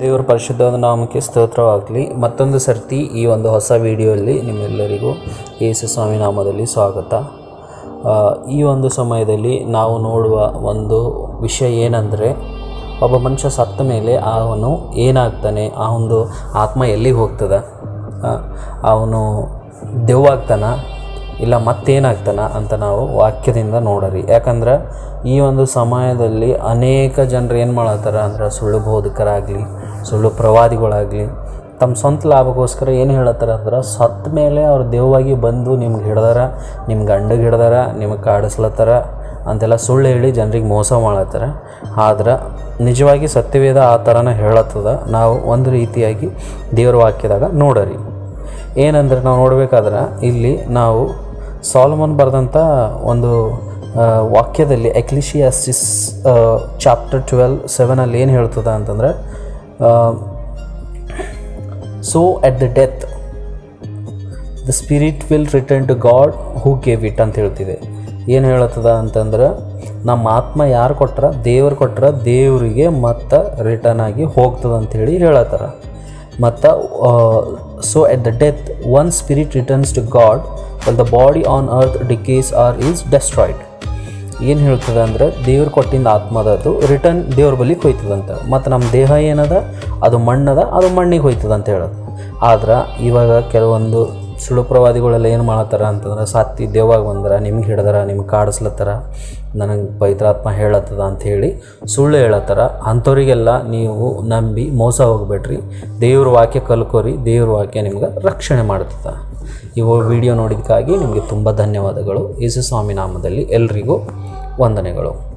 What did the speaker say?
ದೇವರ ಪರಿಶುದ್ಧವಾದ ನಾಮಕ್ಕೆ ಸ್ತೋತ್ರವಾಗಲಿ. ಮತ್ತೊಂದು ಸರ್ತಿ ಈ ಒಂದು ಹೊಸ ವಿಡಿಯೋಲ್ಲಿ ನಿಮ್ಮೆಲ್ಲರಿಗೂ ಯೇಸು ಸ್ವಾಮಿ ನಾಮದಲ್ಲಿ ಸ್ವಾಗತ. ಈ ಒಂದು ಸಮಯದಲ್ಲಿ ನಾವು ನೋಡುವ ಒಂದು ವಿಷಯ ಏನಂದರೆ, ಒಬ್ಬ ಮನುಷ್ಯ ಸತ್ತ ಮೇಲೆ ಅವನು ಏನಾಗ್ತಾನೆ? ಆ ಒಂದು ಆತ್ಮ ಎಲ್ಲಿಗೆ ಹೋಗ್ತದ? ಅವನು ದೆವ್ವಾಗ್ತಾನ ಇಲ್ಲ ಮತ್ತೇನಾಗ್ತಾನ ಅಂತ ನಾವು ವಾಕ್ಯದಿಂದ ನೋಡರಿ. ಯಾಕಂದ್ರೆ ಈ ಒಂದು ಸಮಯದಲ್ಲಿ ಅನೇಕ ಜನರು ಏನು ಮಾಡತ್ತಾರ ಅಂದ್ರೆ ಸುಳ್ಳು ಬೋಧಕರಾಗಲಿ ಸುಳ್ಳು ಪ್ರವಾದಿಗಳಾಗಲಿ, ತಮ್ಮ ಸ್ವಂತ ಲಾಭಕ್ಕೋಸ್ಕರ ಏನು ಹೇಳತ್ತಾರ ಅಂದ್ರೆ ಸತ್ತ ಮೇಲೆ ಅವ್ರು ದೇವವಾಗಿ ಬಂದು ನಿಮ್ಗೆ ಹಿಡ್ದಾರ ನಿಮ್ಮ ಗಂಡಗೆ ಹಿಡ್ದಾರ ನಿಮಗೆ ಕಾಡಿಸ್ಲತ್ತಾರ ಅಂತೆಲ್ಲ ಸುಳ್ಳು ಹೇಳಿ ಜನರಿಗೆ ಮೋಸ ಮಾಡತ್ತಾರ ಆದ್ರೆ ನಿಜವಾಗಿ ಸತ್ಯವೇದ ಆ ಥರನ ಹೇಳತ್ತದ, ನಾವು ಒಂದು ರೀತಿಯಾಗಿ ದೇವರ ವಾಕ್ಯದಾಗ ನೋಡರಿ. ಏನಂದ್ರೆ ನಾವು ನೋಡಬೇಕಾದ್ರೆ, ಇಲ್ಲಿ ನಾವು ಸಾಲ್ಮನ್ ಬರೆದಂಥ ಒಂದು ವಾಕ್ಯದಲ್ಲಿ ಎಕ್ಲಿಶಿಯಾಸಿಸ್ ಚಾಪ್ಟರ್ ಟ್ವೆಲ್ ಸೆವೆನಲ್ಲಿ ಏನು ಹೇಳ್ತದ ಅಂತಂದ್ರೆ so at the death the spirit will return to God who gave it ಅಂತ ಹೇಳ್ತಿದೆ. ಏನು ಹೇಳತ್ತದ ಅಂತಂದ್ರೆ, ನಮ್ಮ ಆತ್ಮ ಯಾರು ಕೊಟ್ರ? ದೇವ್ರು ಕೊಟ್ರ, ದೇವರಿಗೆ ಮತ್ತು ರಿಟರ್ನ್ ಆಗಿ ಹೋಗ್ತದ ಅಂಥೇಳಿ ಹೇಳತ್ತಾರ. ಮತ್ತು so at the death one spirit returns to God well the body on earth decays or is destroyed ಏನು ಹೇಳ್ತದೆ ಅಂದ್ರೆ ದೇವ್ರು ಕೊಟ್ಟಿಂದ ಆತ್ಮದದು ರಿಟರ್ನ್ ದೇವ್ರ ಬಳಿ ಹೋಯ್ತದಂತ. ಮತ್ತು ನಮ್ಮ ದೇಹ ಏನದ? ಅದು ಮಣ್ಣದ, ಅದು ಮಣ್ಣಿಗೆ ಹೋಯ್ತದ ಅಂತ ಹೇಳೋದು. ಆದ್ರೆ ಇವಾಗ ಕೆಲವೊಂದು ಸುಳ್ಳು ಪ್ರವಾದಿಗಳೆಲ್ಲ ಏನು ಮಾಡತ್ತಾರ ಅಂತಂದ್ರೆ, ಸತ್ತಿ ದೇವಾಗ ಬಂದ್ರೆ, ನಿಮ್ಗೆ ಹಿಡ್ದಾರ, ನಿಮ್ಗೆ ಕಾಡಿಸ್ಲತ್ತಾರ, ನನಗೆ ಪವಿತ್ರಾತ್ಮ ಹೇಳತ್ತದ ಹೇಳಿ ಸುಳ್ಳು ಹೇಳತ್ತಾರ. ಅಂಥವರಿಗೆಲ್ಲ ನೀವು ನಂಬಿ ಮೋಸ ಹೋಗ್ಬೇಡ್ರಿ. ದೇವ್ರ ವಾಕ್ಯ ಕಲ್ಕೋರಿ, ದೇವ್ರ ವಾಕ್ಯ ನಿಮ್ಗೆ ರಕ್ಷಣೆ ಮಾಡ್ತದ. ಇವು ವಿಡಿಯೋ ನೋಡಿದ್ದಕ್ಕಾಗಿ ನಿಮಗೆ ತುಂಬ ಧನ್ಯವಾದಗಳು. ಯೇಸು ಸ್ವಾಮಿ ನಾಮದಲ್ಲಿ ಎಲ್ರಿಗೂ ವಂದನೆಗಳು.